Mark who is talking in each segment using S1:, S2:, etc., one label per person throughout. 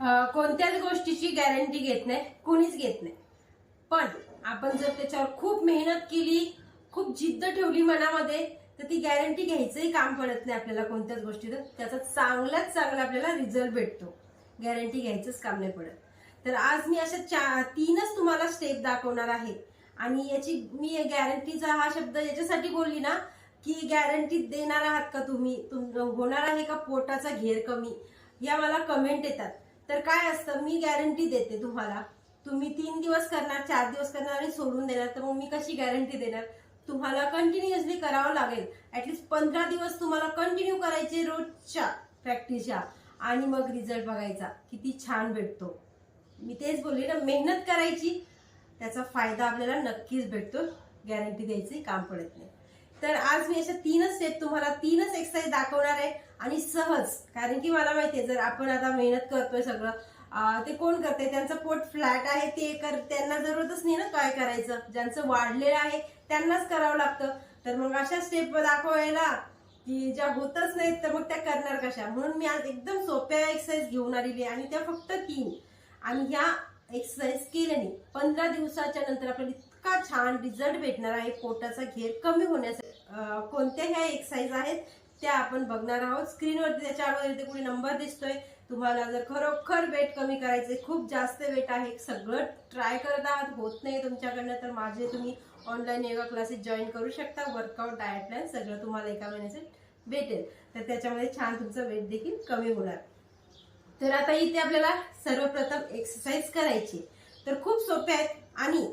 S1: कोणत्याच गोष्टीची गॅरंटी घेत नाही कोणीच घेत नाही. पण आपण जर त्याच्यावर खूप मेहनत केली खूप जिद्द ठेवली मनामध्ये तर ती गॅरंटी घ्यायचंही काम पडत नाही आपल्याला कोणत्याच गोष्टीचं. त्याचा चांगल्याच चांगला आपल्याला रिझल्ट भेटतो. गॅरंटी घ्यायचंच काम नाही पडत. तर आज मी अशा चा तीनच तुम्हाला स्टेप दाखवणार आहे. आणि याची मी गॅरंटीचा हा शब्द याच्यासाठी बोलली ना की गॅरंटी देणार आहात का तुम्ही? तुम होणार आहे का पोटाचा घेर कमी? या मला कमेंट येतात. तर काय असतं? मी गॅरंटी देते तुम्हाला. तुम्ही तीन दिवस करणार चार दिवस करणार आणि सोडून देणार तर मग मी कशी गॅरंटी देणार? तुम्हाला कंटिन्युअसली करावं लागेल. ऍटलीस्ट पंधरा दिवस तुम्हाला कंटिन्यू करायचे रोजच्या प्रॅक्टिसच्या आणि मग रिझल्ट बघायचा. किती छान भेटतो. मी तेच बोलले ना मेहनत करायची. त्याचा फायदा आपल्याला नक्कीच भेटतो. गॅरंटी द्यायचे काम पडत नाही. तर आज मी अशा तीनच स्टेप तुम्हाला तीनच एक्सरसाइज दाखवणार आहे. आणि सहज कारण की मला माहितीये जर आपण आता मेहनत करतोय सगळं ते कोण करते त्यांचं पोट फ्लॅट आहे ते कर त्यांना जरूरतच नाही ना काय करायचं. ज्यांचं वाढलेलं आहे त्यांनाच करावं लागतं. तर मग अशा स्टेप दाखवायला की ज्या होतच नाहीत तर मग त्या करणार कशा? म्हणून मी आज एकदम सोप्या एक्सरसाइज घेऊन आलेली आहे. आणि त्या फक्त तीन. आणि ह्या एक्सरसाइज केल्याने पंधरा दिवसाच्या नंतर आपल्याला इतका छान रिझल्ट भेटणार आहे. पोटाचा घेर कमी होण्यासाठी. कोणत्या ह्या एक्सरसाइज आहेत त्या आपण बघणार आहोत. स्क्रीनवरती त्याच्या अगोदर इथे कुठे नंबर दिसतोय. तुम्हाला जर खरोखर वेट कमी करायचे खूप जास्त वेट आहे सगळं ट्राय करत आहात होत नाही तुमच्याकडनं तर माझे तुम्ही ऑनलाईन योगा क्लासेस जॉईन करू शकता. वर्कआउट डायट प्लॅन सगळं तुम्हाला एका महिन्याचे भेटेल. तर त्याच्यामध्ये छान तुमचं वेट देखील कमी होणार. तर आता इथे आपल्याला सर्वप्रथम एक्सरसाइज करायची. तर खूप सोपे आहेत. आणि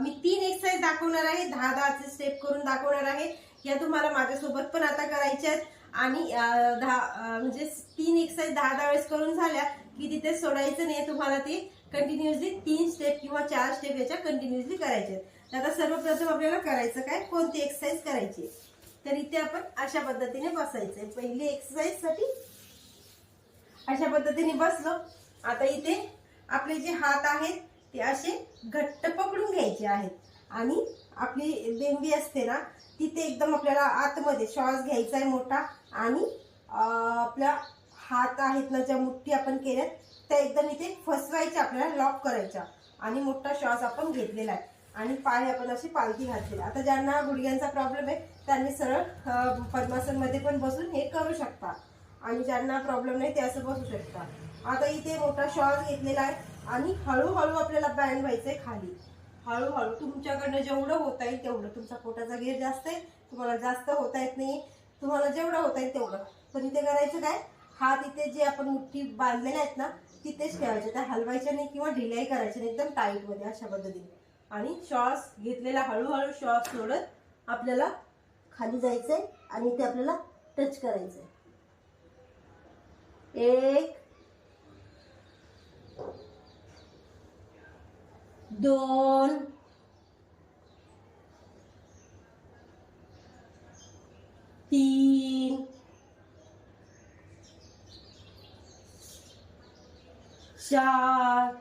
S1: मी तीन एक्सरसाइज दाखवणार आहे. दहा दहाचे स्टेप करून दाखवणार आहे. या तुम्हाला माझ्यासोबत पण आता करायच्या आहेत. आणि दहा म्हणजे तीन एक्सरसाइज दहा दहा वेळेस करून झाल्या की तिथे सोडायचं नाही तुम्हाला ते कंटिन्युअसली तीन स्टेप किंवा चार स्टेप याच्या कंटिन्युअसली करायचे आहेत. तर आता सर्वप्रथम आपल्याला करायचं काय? कोणती एक्सरसाइज करायची? तर इथे आपण अशा पद्धतीने बसायचंय पहिली एक्सरसाइजसाठी अशा पद्धतीने बसलो. आता इथे आपले जे हात आहेत ते असे घट्ट पकडून घ्यायचे आहेत. आणि आपली बेंबी असते ना तिथे एकदम आपल्याला आतमध्ये श्वास घ्यायचा आहे मोठा आणि आपल्या हात आहेत ना ज्या मुठ्ठी आपण केल्यात त्या एकदम इथे फसवायच्या आपल्याला लॉक करायच्या. आणि मोठा श्वास आपण घेतलेला आहे. आणि पाय आपण अशी पालखी घातलेली आता ज्यांना गुडघ्यांचा प्रॉब्लेम आहे त्यांनी सरळ पद्मासनमध्ये पण बसून हे करू शकता. आणि ज्यांना प्रॉब्लेम नाही ते असं बसू शकता. आता इथे मोठा श्वास घेतलेला आहे आणि हळूहळू आपल्याला बँड आहे खाली. हळूहळू तुमच्याकडनं जेवढं होता येईल तेवढं. तुमचा पोटाचा घेर जास्त आहे तुम्हाला जास्त होता येत नाही तुम्हाला जेवढं होता येईल तेवढं. पण इथे करायचं काय? हा तिथे जे आपण मुठ्ठी बांधलेल्या आहेत ना तिथेच ठेवायचे. त्या हलवायच्या नाही किंवा ढिलाई करायची नाही. एकदम टाईटमध्ये अशा पद्धतीने. आणि श्वास घेतलेला हळूहळू श्वास सोडत आपल्याला खाली जायचं आहे आणि ते आपल्याला टच करायचं आहे एक दोन. तीन. चार.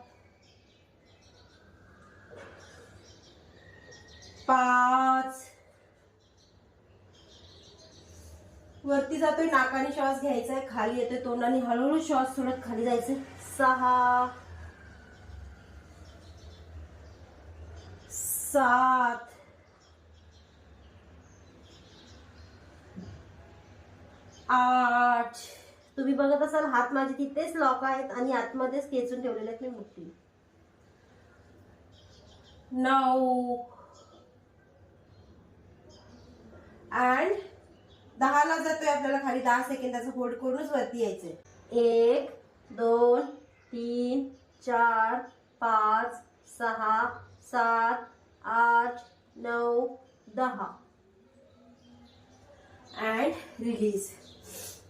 S1: पाच. वरती जातोय नाकाने श्वास घ्यायचा आहे खाली येतोय तोंडाने हळूहळू श्वास सोडत खाली जायचंय. सहा. सात. आठ. तुम्ही बघत असाल हात माझे तिथेच लॉक आहेत आणि आतमध्येच खेचून ठेवलेले आहेत मी मुठी नऊ. अँड दहाला जातोय आपल्याला खाली दहा सेकंदाचं होल्ड करूनच वरती यायचंय. एक दोन तीन चार पाच सहा सात आठ नऊ दहा. अँड रिलीज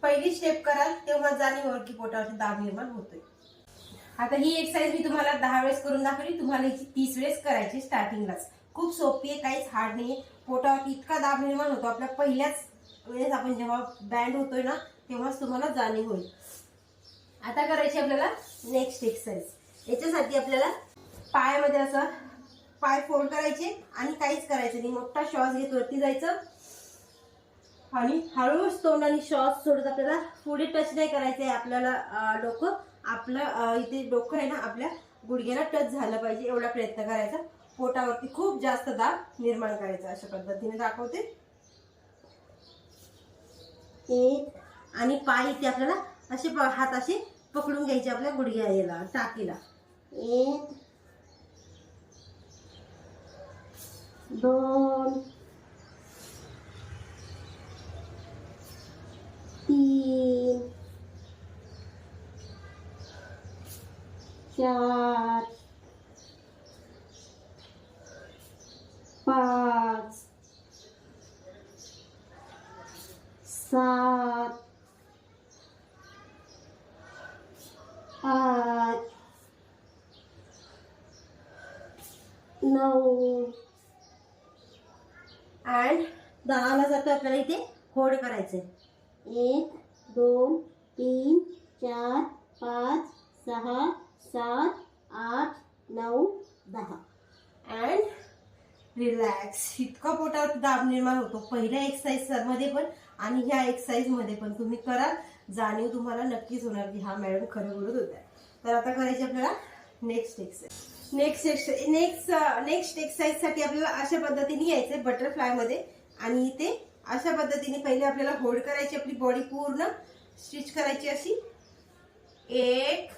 S1: पहिली स्टेप कराल तेव्हा जाणीव होईल की पोटावरती दाब निर्माण होतोय. आता ही एक्सरसाइज मी तुम्हाला दहा वेळेस करून दाखवली तुम्हाला याची तीस वेळेस करायची स्टार्टिंगलाच खूप सोपी आहे काहीच हार्ड नाही पोटावरती इतका दाब निर्माण होतो आपल्या पहिल्याच वेळेस आपण जेव्हा बँड होतोय ना तेव्हाच तुम्हाला जाणीव होईल. आता करायची आपल्याला नेक्स्ट एक्सरसाइज याच्यासाठी आपल्याला पायामध्ये असं पाय फोल्ड करायचे आणि काहीच करायचं नाही. मोठा श्वास घेत वरती जायचं. आणि हळूच आणि श्वास सोडत आपल्याला पुढे टच नाही करायचं आहे आपल्याला डोकं. आपलं इथे डोकं आहे ना आपल्या गुडघ्याला टच झालं पाहिजे एवढा प्रयत्न करायचा. पोटावरती खूप जास्त दाब निर्माण करायचा अशा पद्धतीने दाखवते. एक आणि पाय इथे आपल्याला असे हात असे पकडून घ्यायचे आपल्या गुडघ्या याला टाकीला. एक दोन तीन चार पाच सात आठ नऊ अँड दहाला जातो आपल्याला इथे होल्ड करायचं एक दोन तीन चार पाच सहा सात आठ नऊ दहा. अँड रिलॅक्स इतका पोटावर दाब निर्माण होतो. पहिल्या एक्सरसाइजमध्ये पण आणि ह्या एक्सरसाइजमध्ये पण तुम्ही कराल. जाणीव तुम्हाला नक्कीच होणार की हा मॅडम खरं बोलत होत्या. तर आता करायची आपल्याला next exercise next next next एक्सरसाइजसाठी आपल्याला अशा पद्धतीने यायचंय बटरफ्लायमध्ये. आणि इथे अशा पद्धतीने पहिले आपल्याला होल्ड करायची आपली बॉडी पूर्ण स्टिच करायची अशी. एक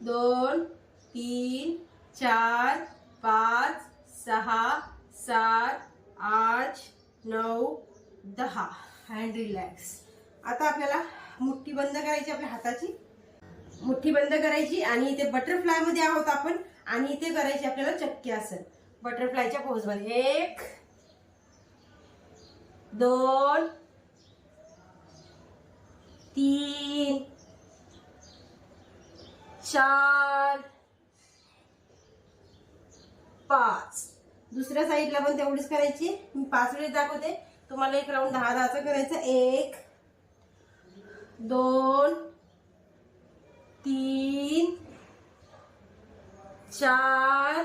S1: दोन तीन चार पाच सहा सात आठ नऊ दहा. हँड रिलॅक्स आता आपल्याला मुठ्ठी बंद करायची आपल्या हाताची. मुठ्ठी बंद करायची आणि इथे बटरफ्लायमध्ये आहोत आपण. आणि इथे करायची आपल्याला चक्की असेल. बटरफ्लायच्या पोजमध्ये एक दोन तीन चार पाच. दुसऱ्या साईडला पण तेवढीच करायची. मी पाच वेळेस दाखवते. तुम्हाला एक राऊंड दहा दहाचा करायचा. एक दोन तीन चार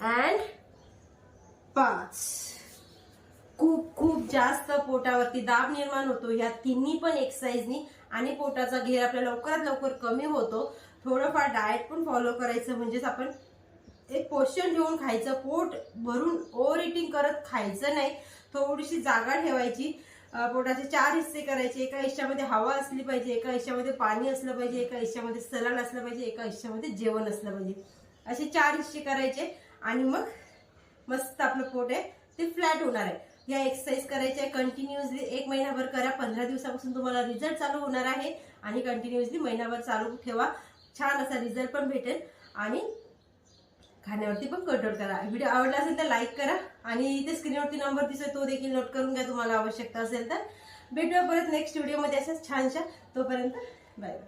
S1: अँड पाच. खूप खूप जास्त पोटावरती दाब निर्माण होतो. ह्या तिन्ही पण एक्सरसाइजनी आणि पोटाचा घेर आपल्या लवकरात लवकर कमी होतो. थोडंफार डाएट पण फॉलो करायचं म्हणजेच आपण एक पोषण ठेवून खायचं. पोट भरून ओव्हर इटिंग करत खायचं नाही. थोडीशी जागा ठेवायची. पोटाचे चार हिस्से करायचे. एका हिश्श्यामध्ये हवा असली पाहिजे एका हिश्श्यामध्ये पाणी असलं पाहिजे एका हिश्श्यामध्ये सलाड असलं पाहिजे एका हिश्श्यामध्ये जेवण असलं पाहिजे. असे चार हिस्से करायचे आणि मग मस्त आपलं पोट आहे ते फ्लॅट होणार आहे. या एक्सरसाइज करायचे कंटिन्युअसली एक महिनाभर करा. पंधरा दिवसापासून तुम्हाला रिझल्ट चालू होणार आहे. आणि कंटिन्युअसली महिनाभर चालू ठेवा. छान असा रिझल्ट पण भेटेल. आणि खाण्यावरती पण कंट्रोल करा. व्हिडिओ आवडला असेल तर लाईक करा. आणि इथे स्क्रीनवरती नंबर दिसतो तो देखील नोट करून घ्या. तुम्हाला आवश्यकता असेल तर. भेटूया परत नेक्स्ट व्हिडिओमध्ये अशाच छानशा. तोपर्यंत बाय बाय